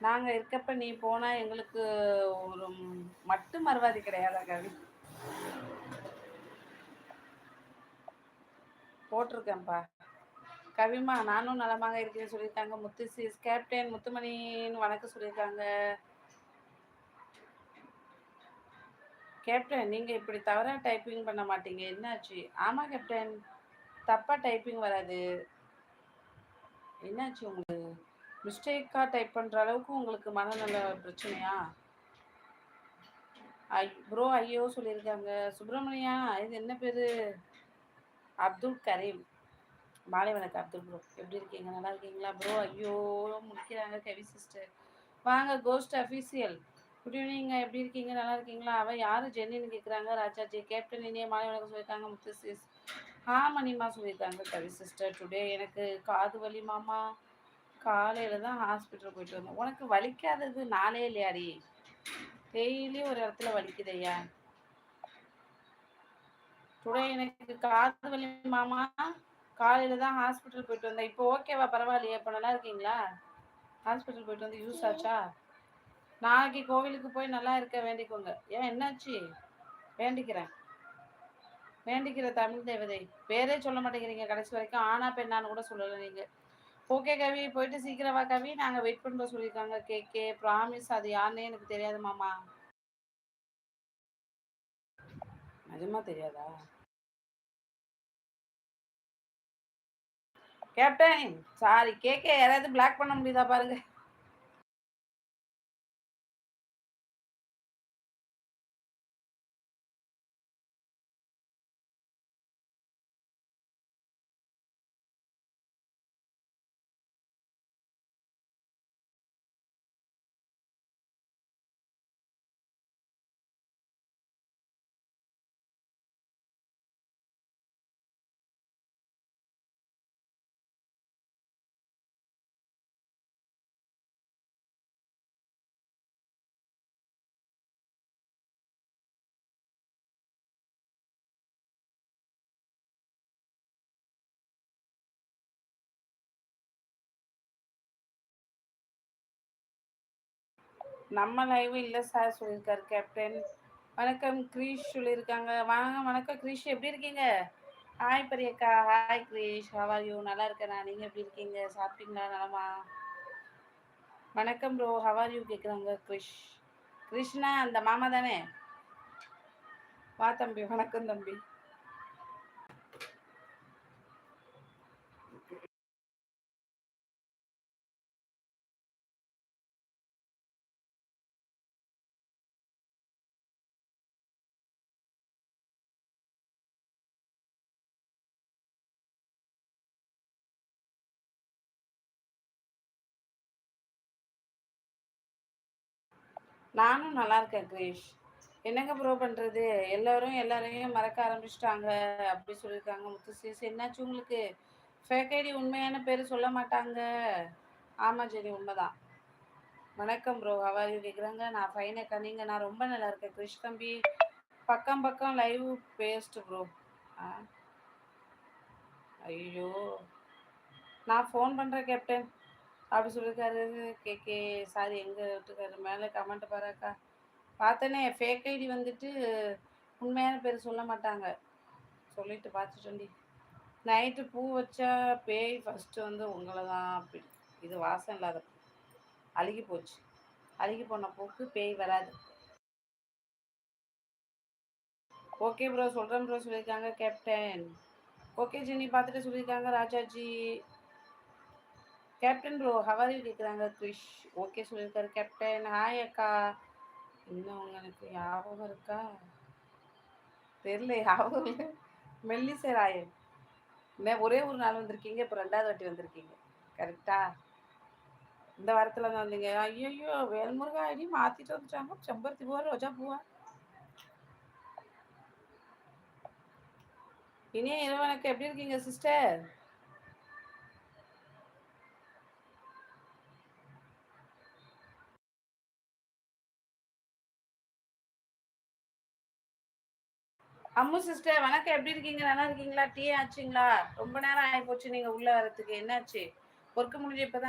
நாங்க இருக்கப்ப நீ போனா எங்களுக்கு ஒரு மட்டு மறுவாதி கிடையாதா கவி? போட்டிருக்கேன்ப்பா. கவிமா நானும் நலமாக இருக்கிறேன்னு சொல்லியிருக்காங்க. முத்து கேப்டன் முத்துமணின்னு வணக்கம் சொல்லியிருக்காங்க. கேப்டன் நீங்க இப்படி தவறா டைப்பிங் பண்ண மாட்டீங்க. என்னாச்சு? ஆமா கேப்டன். தப்பா டைப்பிங் வராது. என்னாச்சு உங்களுக்கு? மிஸ்டேக்கா டைப் பண்ற அளவுக்கு உங்களுக்கு மனநல பிரச்சனையா? ஐ ப்ரோ ஐயோ சொல்லியிருக்காங்க. சுப்பிரமணியா இது என்ன பேரு? அப்துல் கரீம். மாலை வணக்கம் அப்துல் ப்ரோ எப்படி இருக்கீங்க? நல்லா இருக்கீங்களா? ப்ரோ ஐயோ முடிக்கிறாங்க கவி சிஸ்டர் வாங்க கோஸ்ட் அஃபீஷியல் குட் ஈவினிங் எப்படி இருக்கீங்க? நல்லா இருக்கீங்களா? அவ யார்? ஜென்னின்னு கேட்குறாங்க ராஜாஜி கேப்டன் இனிய மாலை வணக்கம் சொல்லியிருக்காங்க முத்து சிஸ் ஹா மணிமா சொல்லியிருக்காங்க கவி சிஸ்டர் டுடே எனக்கு காது வலி மாமா. காலையில் தான் ஹாஸ்பிட்டல் போயிட்டு வந்தோம். உனக்கு வலிக்காதது நாளே இல்லையாடி? டெய்லி ஒரு இடத்துல வலிக்குதையா டுடே எனக்கு காது வலி மாமா. காலையில தான் ஹாஸ்பிட்டல் போயிட்டு வந்தேன். இப்போ ஓகேவா பரவாயில்லையா. இப்போ நல்லா இருக்கீங்களா? ஹாஸ்பிட்டல் போயிட்டு வந்து யூஸ் ஆச்சா? நாளைக்கு கோவிலுக்கு போய் நல்லா இருக்க வேண்டிக்கோங்க. ஏன் என்னாச்சு? வேண்டிக்கிறேன். வேண்டிக்கிற தமிழ் தேவதை. பேரே சொல்ல மாட்டேங்கிறீங்க கடைசி வரைக்கும். ஆனா பெண்ணான்னு கூட சொல்லலை நீங்கள் ஓகே கவி. போயிட்டு சீக்கிரம் வா கவி. நாங்க வெயிட் பண்ணுறோம் சொல்லியிருக்காங்க கே கே ப்ராமிஸ் அது யாருன்னே எனக்கு தெரியாது மாமா. நிஜமா தெரியாதா? கேப்டன் சாரி கேக்கே யாராவது பிளாக் பண்ண முடியுதா பாருங்க. நம்ம லைவ் இல்லை சார் சொல்லியிருக்காரு கேப்டன் வணக்கம் கிரீஷ் சொல்லியிருக்காங்க. வாங்க வணக்கம் கிரீஷ் எப்படி இருக்கீங்க? Hi பெரியக்கா hi Girish how are you நல்லா இருக்கேண்ணா நீங்கள் எப்படி இருக்கீங்க? சாப்பிட்டீங்களா? நலமா? வணக்கம் ப்ரோ ஹவர் யூ கேட்குறாங்க கிரிஷ். கிருஷ்ணா அந்த மாமா தானே? வா தம்பி வணக்கம் தம்பி. நானும் நல்லா இருக்கேன் கிரேஷ். என்னங்க ப்ரோ பண்ணுறது எல்லோரும் எல்லாரையும் மறக்க ஆரம்பிச்சிட்டாங்க அப்படி சொல்லியிருக்காங்க முத்துசிஸ் என்னாச்சு உங்களுக்கு? ஃபேக் ஐடி உண்மையான பேர் சொல்ல மாட்டாங்க. ஆமாம் ஜெனி உண்மைதான். வணக்கம் ப்ரோ ஹவாரி கேட்குறாங்க நான் ஃபைனக்கா நீங்கள் நான் ரொம்ப நல்லா இருக்கேன் கிரிஷ் தம்பி. பக்கம் பக்கம் லைவ் பேஸ்ட் ப்ரோ ஆ? ஐயோ. நான் ஃபோன் பண்ணுறேன் கேப்டன் அப்படி சொல்லியிருக்காரு கே சாரி எங்கே விட்டுருக்காரு மேலே கமெண்ட் பாராக்கா பார்த்தனே ஃபேக் ஐடி வந்துட்டு உண்மையான பேர் சொல்ல மாட்டாங்க. சொல்லிட்டு பார்த்துட்டோண்டி. நைட்டு பூ வச்சா பேய் ஃபஸ்ட்டு வந்து உங்களை தான் அப்படி. இது வாசம் இல்லாத அழுகி போச்சு. அழுகி போன பூக்கு பேய் வராது. ஓகே ப்ரோ சொல்கிறேன் ப்ரோ சொல்லியிருக்காங்க கேப்டன் ஓகே ஜெனி பார்த்துட்டு சொல்லியிருக்காங்க ராஜாஜி. கேப்டன் ப்ரோ ஹவாரி கேட்குறாங்க கிரிஷ் ஓகே சொல்லியிருக்காரு கேப்டன். ஹாய் அக்கா. இன்னும் உங்களுக்கு ஞாபகம் இருக்கா? தெரியல ஞாபகம் இல்லை. மெல்லிசை ராயன். ஒரே ஒரு நாள் வந்திருக்கீங்க இப்போ ரெண்டாவது வாட்டி வந்திருக்கீங்க. கரெக்டா இந்த வாரத்தில் தான் வந்தீங்க. ஐயோ வேல்முருகா ஐடி மாற்றிட்டு வந்துட்டாங்க. செம்பருத்தி பூவா ரோஜா பூவா? இனிய எனக்கு எப்படி இருக்கீங்க சிஸ்டர் அம்மு சிஸ்டர் வணக்கம். எப்படி இருக்கீங்க? நல்லா இருக்கீங்களா? டீ ஆச்சுங்களா? ரொம்ப நேரம் ஆகி போச்சு நீங்க உள்ள வரதுக்கு. என்னாச்சு? ஒர்க் முடிஞ்சு இப்பதான்